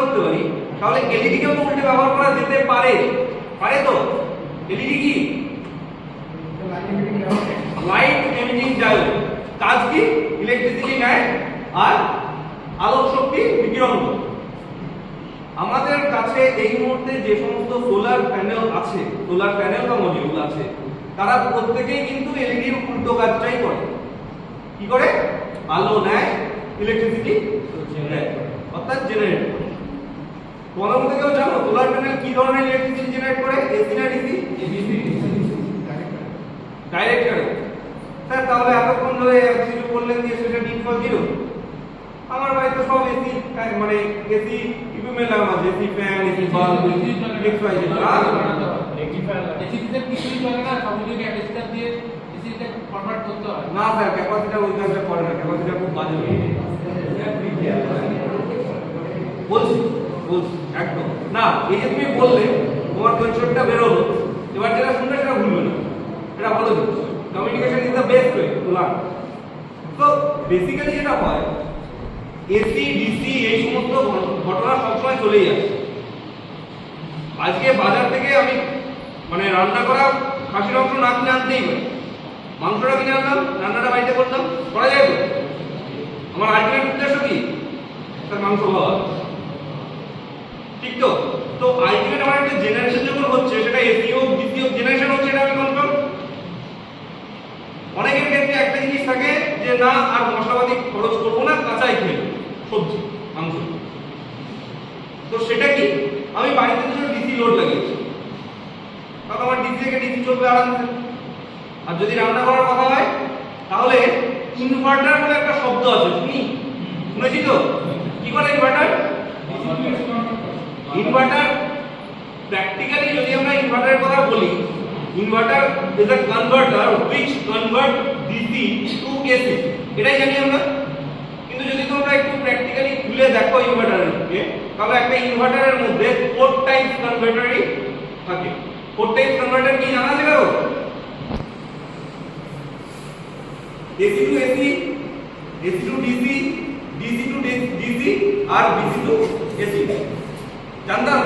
করতে পারি, তাহলে এলইডি কেও তো উল্টে ব্যবহার করা যেতে পারে? পারে তো? এলইডি কি? Light emitting diode. কাজ কি? ইলেকট্রিসিটি নেয় আর আলোক শক্তি বিকিরণ করে। আমাদের কাছে এই মুহূর্তে যে সমস্ত সোলার প্যানেল আছে, সোলার প্যানেল বা মডিউল আছে, তারা প্রত্যেকেই কিন্তু এলইডির উল্টো কাজটাই করে। কি করে? আলো নেয় ইলেকট্রিসিটি অর্থাৎ জেনারেট করে। মধ্যে কেউ জানো সোলার প্যানেল কি ধরনের ইলেকট্রিসিটি জেনারেট করে এসি না ডিসি ডাইরেক্ট কারেন্ট স্যার তাহলে এতক্ষণ ধরে কিছু বললেন যে সেটা ডিপ ফর জিরো আমার বাড়িতে সব এসি মানে এসি ইকুইপমেন্ট লাগানো আছে AC fan AC bulb X Y Z না স্যার ক্যাপাসিটার ওই কাজটা করে না ক্যাপাসিটার খুব বাজে হয়ে বলছি একদম। না, এই যে তুমি বললে, তোমার কনসেপ্টটা বেরোলো এবার যেটা শুনবে সেটা ভুলবে না এটা ভালো জিনিস। কমিউনিকেশন বেস্ট ওয়ে তো বেসিক্যালি যেটা হয় এসি ডিসি এই সমস্ত ঘটনা সবসময় চলেই আসে। আজকে বাজার থেকে আমি মানে রান্না করা খাসির অংশ না কিনে আনতেই মাংসটা কিনে আনলাম, রান্নাটা বাড়িতে করলাম, করা যায় আমার আলটিমেট উদ্দেশ্য কি? তার মাংস খাওয়া ঠিক তো তো আলটিমেট আমার একটা জেনারেশন যখন হচ্ছে সেটা এসি হোক ডিসি হোক জেনারেশন হচ্ছে এটা আমি কনফার্ম অনেকের ক্ষেত্রে একটা জিনিস থাকে যে না আর মশলাপাতি খরচ করব না কাঁচাই খেয়ে সবজি মাংস। তো সেটা কি? আমি বাড়িতে দুটো ডিসি লোড লাগিয়েছি। তখন আমার ডিসি থেকে ডিসি চলবে আরামসে আর যদি রান্না করার কথা হয় তাহলে ইনভার্টার বলে একটা শব্দ আছে তুমি শুনেছি তো? কি করে ইনভার্টার ইনভার্টার প্র্যাকটিক্যালি যদি আমরা ইনভার্টারের কথা বলি inverter is a converter which convert DC to AC এটাই জানি আমরা। কিন্তু যদি তোমরা একটু প্র্যাকটিক্যালি খুলে দেখো ইনভার্টারকে তাহলে একটা ইনভার্টারের মধ্যে ফোর টাইপস কনভার্টারই থাকে। ফোর টাইপস কনভার্টার কি জানা আছে কারও? AC to AC AC to DC DC to DC R DC to AC জানতাম?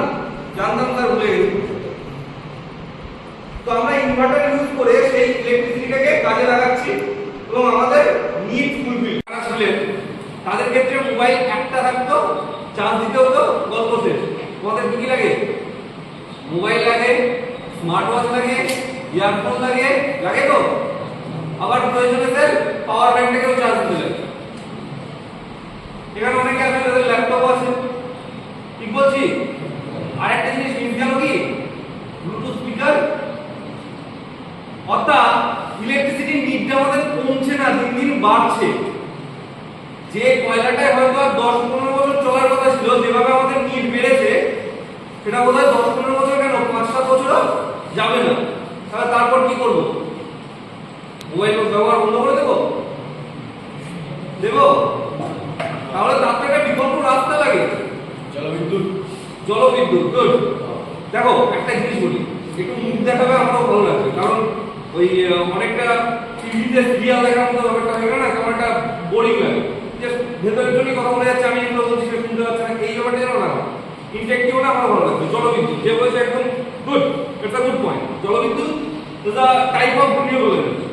জানতাম স্যার ভুলে তো আমরা ইনভার্টার ইউজ করে সেই ইলেকট্রিসিটিটাকে কাজে লাগাচ্ছি এবং আমাদের নিড ফুলফিল যারা তাদের ক্ষেত্রে মোবাইল একটা থাকতো চার্জ দিতে হতো গল্প শেষ তোমাদের কি কি লাগে? মোবাইল লাগে স্মার্ট ওয়াচ লাগে ইয়ারফোন লাগে লাগে তো? আবার প্রয়োজনে স্যার পাওয়ার ব্যাংকটাকেও চার্জ দিতে লাগে। এখানে অনেকে আছে ল্যাপটপ আছে। ঠিক বলছি আর একটা জিনিস মিস গেল কি স্পিকার অর্থাৎ ইলেকট্রিসিটির নিডটা আমাদের কমছে না দিন দিন বাড়ছে। যে কয়লাটায় হয়তো আর দশ পনেরো বছর চলার কথা ছিল যেভাবে আমাদের নিড বেড়েছে সেটা বোধ হয় দশ পনেরো বছর কেন পাঁচ সাত বছরও যাবে না। তাহলে তারপর কি করব? মোবাইল ব্যবহার বন্ধ করে দেবো? দেবো? তাহলে তার থেকে বিকল্প রাস্তা লাগে। জলবিদ্যুৎ। জলবিদ্যুৎ দেখো একটা জিনিস বলি। একটু মুখ দেখাবে আমারও ভালো লাগবে কারণ ওই অনেকটা টিভিতে সিরিয়াল দেখার মতো ব্যাপারটা হয়ে না কেমন একটা বোরিং লাগে। যে ভেতরের জন্য কথা বলে যাচ্ছে, আমি এগুলো বলছি শুনতে পাচ্ছে না, এই ব্যাপারটা যেন না ইনফেক্টিভটা আমার ভালো লাগছে, জলবিদ্যুৎ, যে বলছে একদম গুড এটা গুড পয়েন্ট জলবিদ্যুৎ টাইপ অফ রিনিউয়েবল এনার্জি